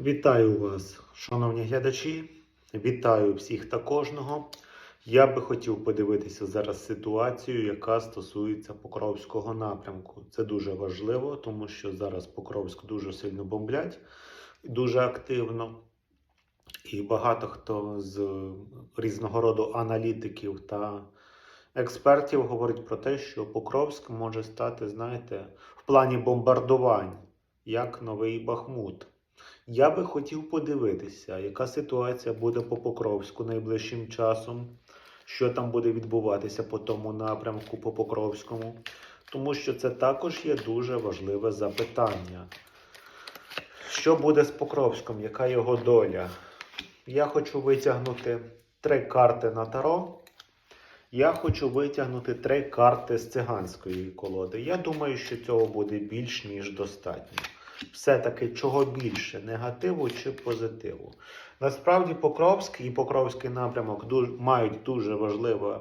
Вітаю вас, шановні глядачі. Вітаю всіх та кожного. Я би хотів подивитися зараз ситуацію, яка стосується Покровського напрямку. Це дуже важливо, тому що зараз Покровськ дуже сильно бомблять, дуже активно. І багато хто з різного роду аналітиків та експертів говорить про те, що Покровськ може стати, знаєте, в плані бомбардувань, як новий Бахмут. Я би хотів подивитися, яка ситуація буде по Покровську найближчим часом, що там буде відбуватися по тому напрямку по Покровському, тому що це також є дуже важливе запитання. Що буде з Покровськом? Яка його доля? Я хочу витягнути три карти на таро. Я хочу витягнути три карти з циганської колоди. Я думаю, що цього буде більш ніж достатньо все-таки чого більше негативу чи позитиву. Насправді Покровськ і Покровський напрямок дуже, мають дуже важливе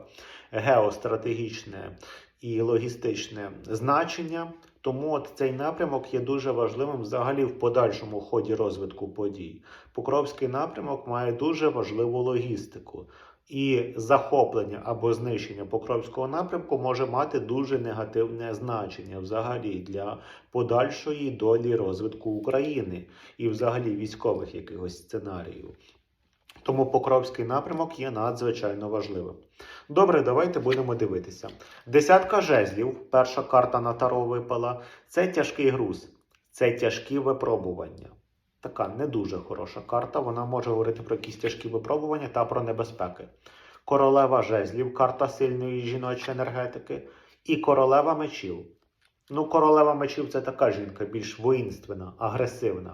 геостратегічне і логістичне значення. Тому от цей напрямок є дуже важливим взагалі в подальшому ході розвитку подій. Покровський напрямок має дуже важливу логістику. І захоплення або знищення Покровського напрямку може мати дуже негативне значення взагалі для подальшої долі розвитку України і взагалі військових якихось сценаріїв. Тому Покровський напрямок є надзвичайно важливим. Добре, давайте будемо дивитися. Десятка жезлів, перша карта на таро випала. Це тяжкий груз, це тяжкі випробування. Така не дуже хороша карта. Вона може говорити про якісь тяжкі випробування та про небезпеки. Королева жезлів, карта сильної жіночої енергетики, і королева мечів. Ну, королева мечів це така жінка, більш воїнственна, агресивна.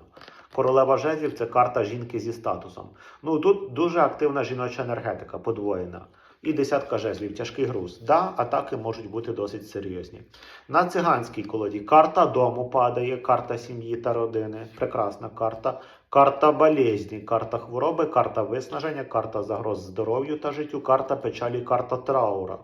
Королева жезлів це карта жінки зі статусом. Ну тут дуже активна жіноча енергетика, подвоєна. І десятка жезлів, тяжкий груз. Да, атаки можуть бути досить серйозні. На циганській колоді карта дому падає, карта сім'ї та родини. Прекрасна карта. Карта болезні, карта хвороби, карта виснаження, карта загроз здоров'ю та життю, карта печалі, карта траура.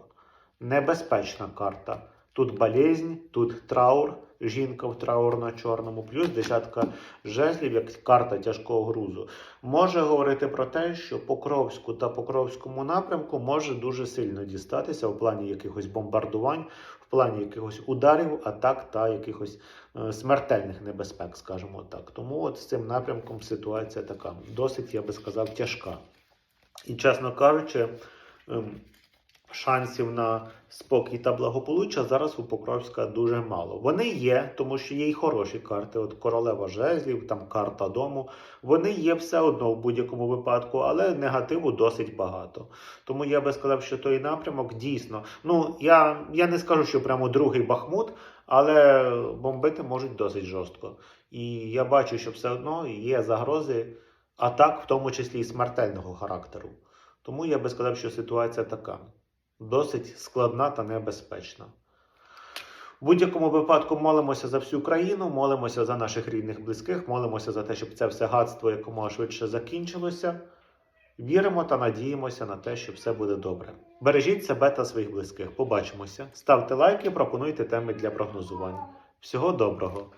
Небезпечна карта. Тут болезнь, тут траур, жінка в траурно-чорному, плюс десятка жезлів, як карта тяжкого грузу. Може говорити про те, що Покровську та Покровському напрямку може дуже сильно дістатися в плані якихось бомбардувань, в плані якихось ударів, атак та якихось е, смертельних небезпек, скажімо так. Тому от з цим напрямком ситуація така досить, я би сказав, тяжка. І, чесно кажучи, ем, шансів на спокій та благополуччя зараз у Покровська дуже мало. Вони є, тому що є й хороші карти. От королева жезлів, там карта дому. Вони є все одно в будь-якому випадку, але негативу досить багато. Тому я би сказав, що той напрямок дійсно. Ну я, я не скажу, що прямо другий Бахмут, але бомбити можуть досить жорстко. І я бачу, що все одно є загрози атак, в тому числі і смертельного характеру. Тому я би сказав, що ситуація така досить складна та небезпечна. В будь-якому випадку молимося за всю країну, молимося за наших рідних близьких, молимося за те, щоб це все гадство якомога швидше закінчилося. Віримо та надіємося на те, що все буде добре. Бережіть себе та своїх близьких. Побачимося. Ставте лайки, пропонуйте теми для прогнозування. Всього доброго!